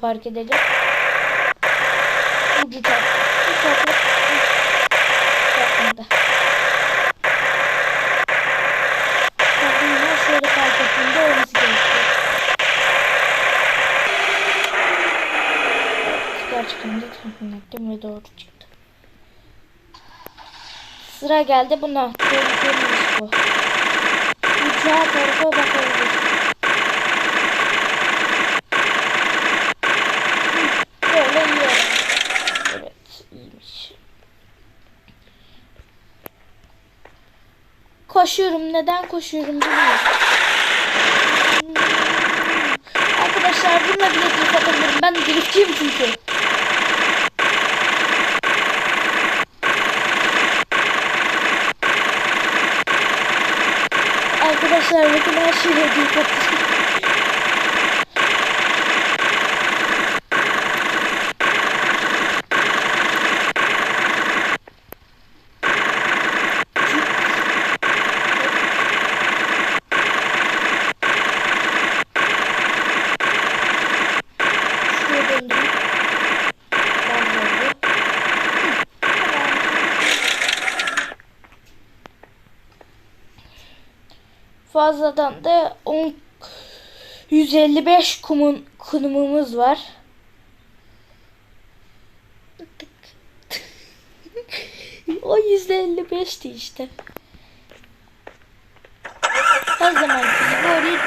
fark edelim. Ucu çarptı. Bu çarptı. Çarpmadı. Tabii şöyle fark ettiğimde olması gerekiyor. Gerçekten de tahmin ettim ve doğru çıktı. Sıra geldi buna. Tehlikeliymiş bu. Uçağa tarafa bakabiliriz. İyiymiş. Koşuyorum. Neden koşuyorum bilmiyorum. Arkadaşlar bununla bile drift atabilirim. Ben driftçiyim çünkü. Arkadaşlar bakın her şeyi drift atacağım. Fazladan da 10 155 kumun kumumuz var. o 155'ti işte. Her zaman gibi orayı